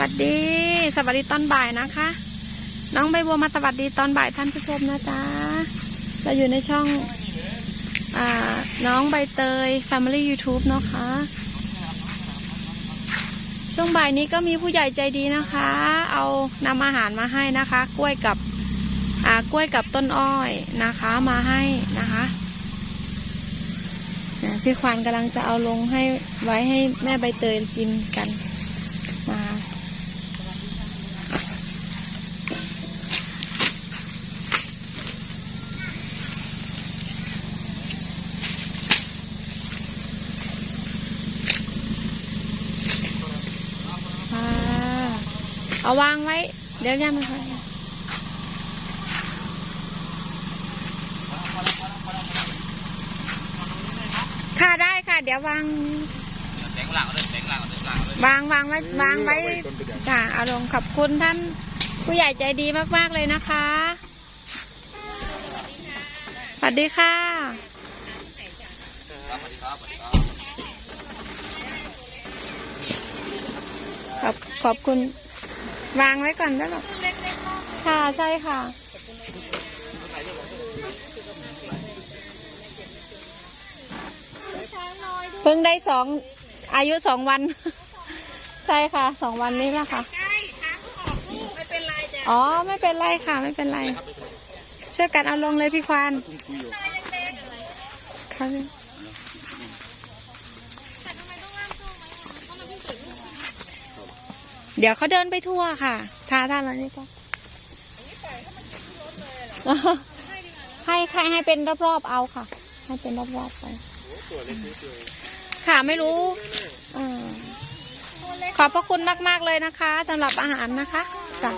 วัสดี สวัสดีตอนบ่ายนะคะ น้องใบบัวมาสวัสดีตอนบ่ายท่านผู้ชมนะจ๊ะเราอยู่ในช่องอน้องใบเตย Family YouTube นะคะ ช่วงบ่ายนี้ก็มีผู้ใหญ่ใจดีนะคะ เอานำอาหารมาให้นะคะ กล้วยกับกล้วยกับต้นอ้อยนะคะมาให้นะคะนะพี่ควานกำลังจะเอาลงให้ไว้ให้แม่ใบเตยกินกัน เอาวางไว้ เดี๋ยวย่ามาค่ะค่ะได้ค่ะ เดี๋ยววางแสงหลังเลยแสงหลังเลยหลังเลยวางวางไว้วางไว้ค่ะเอาลงขอบคุณท่านผู้ใหญ่ใจดีมาก ๆ เลยนะคะสวัสดีค่ะสวัสดีครับสวัสดีครับขอบขอบคุณ วางไว้ก่อนได้หรอค่ะใช่ค่ะ เพิ่งได้สองอายุสองวัน ใช่ค่ะสองวันนี้แหละค่ะไม่เป็นไรจ้ะอ๋อไม่เป็นไรค่ะ ไม่เป็นไรช่วยกันเอาลงเลยพี่ควานค่ะ เดี๋ยวเขาเดินไปทั่วค่ะทาท่านแล้วนี่ก็ให้ให้ให้เป็นรอบๆเอาค่ะ ให้เป็นรอบๆไปค่ะไม่รู้ขอบพระคุณมากๆเลยนะคะสำหรับอาหารนะคะจ้ะ